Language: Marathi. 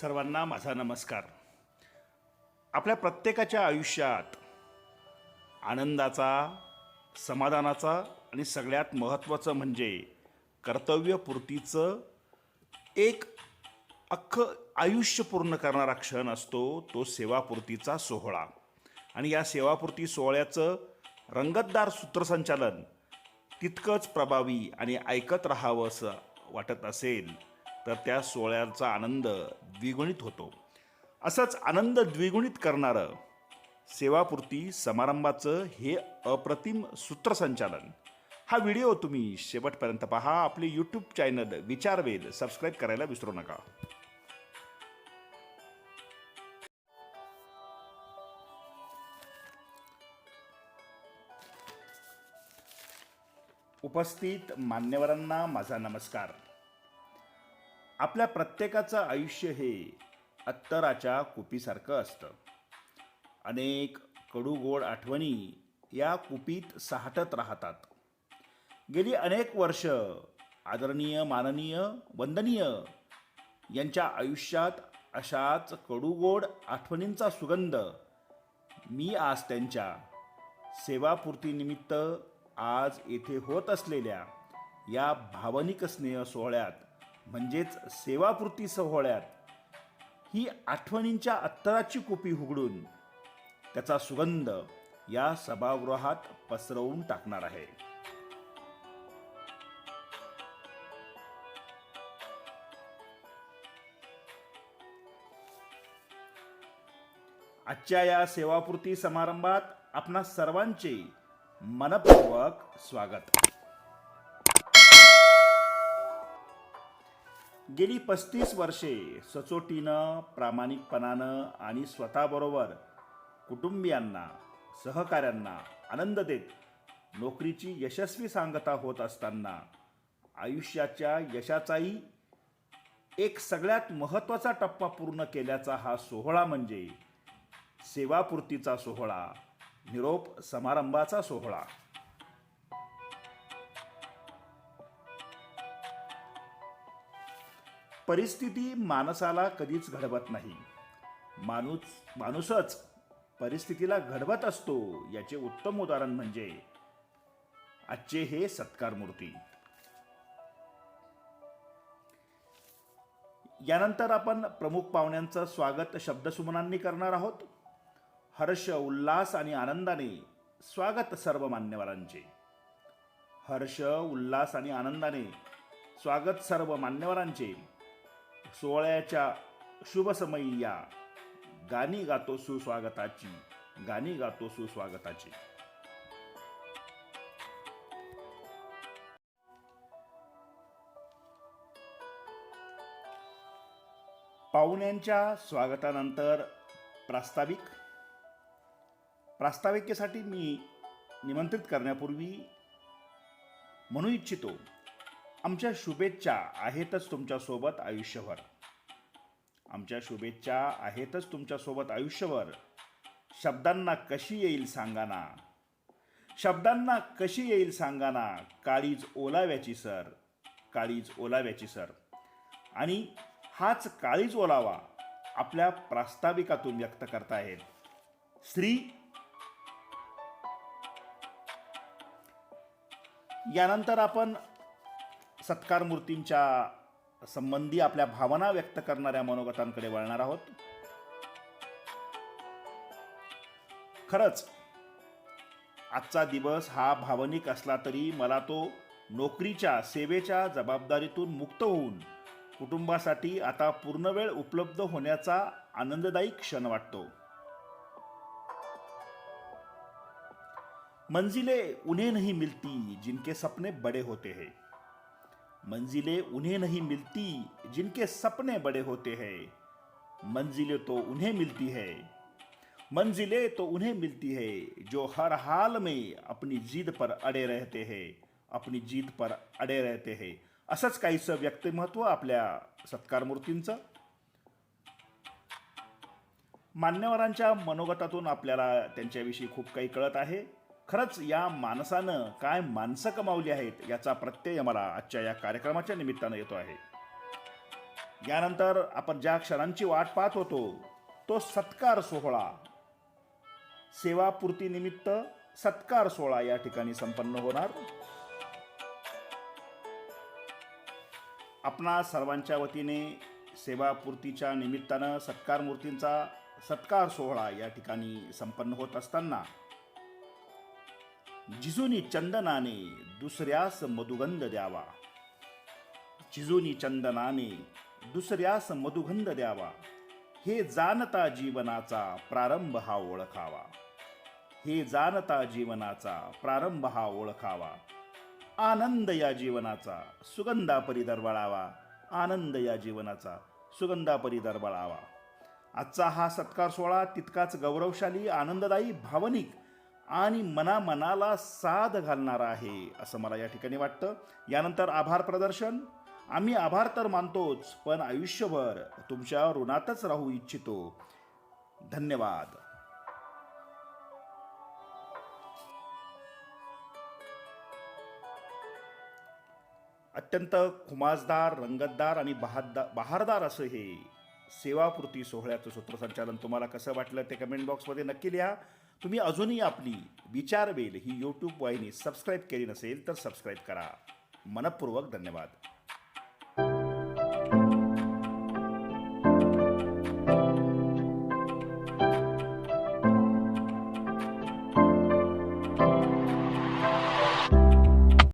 सर्वांना माझा नमस्कार. आपल्या प्रत्येकाच्या आयुष्यात आनंदाचा समाधानाचा आणि सगळ्यात महत्त्वाचं म्हणजे कर्तव्यपूर्तीचं एक अख्खं आयुष्य पूर्ण करणारा क्षण असतो तो सेवापूर्तीचा सोहळा. आणि या सेवापूर्ती सोहळ्याचं रंगतदार सूत्रसंचालन तितकंच प्रभावी आणि ऐकत राहावं असं वाटत असेल तर त्या सोहळ्याचा आनंद द्विगुणित होतो. असंच आनंद द्विगुणित करणारं सेवापूर्ती समारंभाचं हे अप्रतिम सूत्रसंचालन. हा व्हिडिओ तुम्ही शेवटपर्यंत पहा. आपले यूट्यूब चॅनल विचारवेद सबस्क्राईब करायला विसरू नका. उपस्थित मान्यवरांना माझा नमस्कार. आपल्या प्रत्येकाचं आयुष्य हे अत्तराच्या कुपीसारखं असतं. अनेक कडू गोड आठवणी या कुपीत साहटत राहतात. गेली अनेक वर्ष आदरणीय माननीय वंदनीय यांच्या आयुष्यात अशाच कडूगोड आठवणींचा सुगंध मी आज त्यांच्या सेवापूर्तीनिमित्त आज येथे होत असलेल्या या भावनिक स्नेह सोहळ्यात म्हणजेच सेवापूर्ती सोहळ्यात ही आठवणींच्या अत्तराची कुपी उघडून त्याचा सुगंध या सभागृहात पसरवून टाकणार आहे. आजच्या या सेवापूर्ती समारंभात आपणा सर्वांचे मनपूर्वक स्वागत. गेली पस्तीस वर्षे सचोटीनं प्रामाणिकपणानं आणि स्वतःबरोबर कुटुंबियांना सहकाऱ्यांना आनंद देत नोकरीची यशस्वी सांगता होत असताना आयुष्याच्या यशाचाही एक सगळ्यात महत्त्वाचा टप्पा पूर्ण केल्याचा हा सोहळा म्हणजे सेवापूर्तीचा सोहळा निरोप समारंभाचा सोहळा. परिस्थिती माणसाला कधीच घडवत नाही. माणूस माणूसच परिस्थितीला घडवत असतो याचे उत्तम उदाहरण म्हणजे आजचे हे सत्कार मूर्ती. यानंतर आपण प्रमुख पाहुण्यांचं स्वागत शब्दसुमनांनी करणार आहोत. हर्ष उल्हास आणि आनंदाने स्वागत सर्व मान्यवरांचे हर्ष उल्हास आणि आनंदाने स्वागत सर्व मान्यवरांचे सोहळ्याच्या शुभसमयी या गाणी गातो सुस्वागताची गाणी गातो सुस्वागताची. पाहुण्यांच्या स्वागतानंतर प्रास्ताविक. प्रास्ताविकेसाठी मी निमंत्रित करण्यापूर्वी म्हणू इच्छितो आमच्या शुभेच्छा आहेतच तुमच्यासोबत आयुष्यभर. आमच्या शुभेच्छा आहेतच तुमच्यासोबत आयुष्यभर. शब्दांना कशी येईल सांगाना? शब्दांना कशी येईल सांगाना? काळीज ओलाव्याची सर. काळीज ओलाव्याची सर. आणि हाच काळीज ओलावा आपल्या प्रास्ताविकातून व्यक्त करतायत श्री यानंतर आपण सत्कार मूर्तींच्या संबंधी आपल्या भावना व्यक्त करणाऱ्या मनोगतांकडे वळणार आहोत. खरंच आजचा दिवस हा भावनिक असला तरी मला तो नोकरीच्या सेवेच्या जबाबदारीतून मुक्त होऊन कुटुंबासाठी आता पूर्णवेळ उपलब्ध होण्याचा आनंददायी क्षण वाटतो. मंजिले उन्हें नहीं मिलती जिनके सपने बड़े होते हैं. मंजिलें उन्हें नहीं मिलती जिनके सपने बड़े होते हैं। मंजिलें तो उन्हें मिलती है। मंजिलें तो उन्हें मिलती है जो हर हाल में अपनी जिद पर अड़े रहते हैं। अपनी जिद पर अडे रहते हैं। असंच काहीसं व्यक्तिमत्व आपल्या सत्कार मूर्तींचं मान्यवरांच्या मनोगतातून आपल्याला त्यांच्याविषयी खूप काही कळत आहे. खरंच या माणसानं काय माणसं कमावली आहेत याचा प्रत्यय मला आजच्या या कार्यक्रमाच्या निमित्तानं येतो आहे. यानंतर आपण ज्या क्षणांची वाट पाहत होतो तो सत्कार सोहळा. सेवापूर्तीनिमित्त सत्कार सोहळा या ठिकाणी संपन्न होणार. आपणा सर्वांच्या वतीने सेवापूर्तीच्या निमित्तानं सत्कार मूर्तींचा सत्कार सोहळा या ठिकाणी संपन्न होत असताना जिजुनी चंदनाने दुसऱ्यास मधुगंध द्यावा. जिजुनी चंदनाने दुसऱ्यास मधुगंध द्यावा. हे जाणता जीवनाचा प्रारंभ हा ओळखावा. हे जाणता जीवनाचा प्रारंभ हा ओळखावा. आनंद या जीवनाचा सुगंधापरी दरवळावा. आनंद या जीवनाचा सुगंधापरी दरवळावा. आजचा हा सत्कार सोहळा तितकाच गौरवशाली आनंददायी भावनिक आणि मनामनाला साध घालणारा आहे असं मला या ठिकाणी वाटतं. यानंतर आभार प्रदर्शन. आम्ही आभार तर मानतोच पण आयुष्यभर तुमच्या ऋणातच राहू इच्छितो. धन्यवाद. अत्यंत खुमासदार रंगतदार आणि बहाददार बहारदार असं हे सेवापूर्ती सोहळ्याचं सूत्रसंचालन तुम्हाला कसं वाटलं ते कमेंट बॉक्समध्ये नक्की लिहा. तुम्ही अजूनही आपली विचारवेल ही यूट्यूब वाहिनी सबस्क्राईब केली नसेल तर सबस्क्राईब करा. मनपूर्वक धन्यवाद.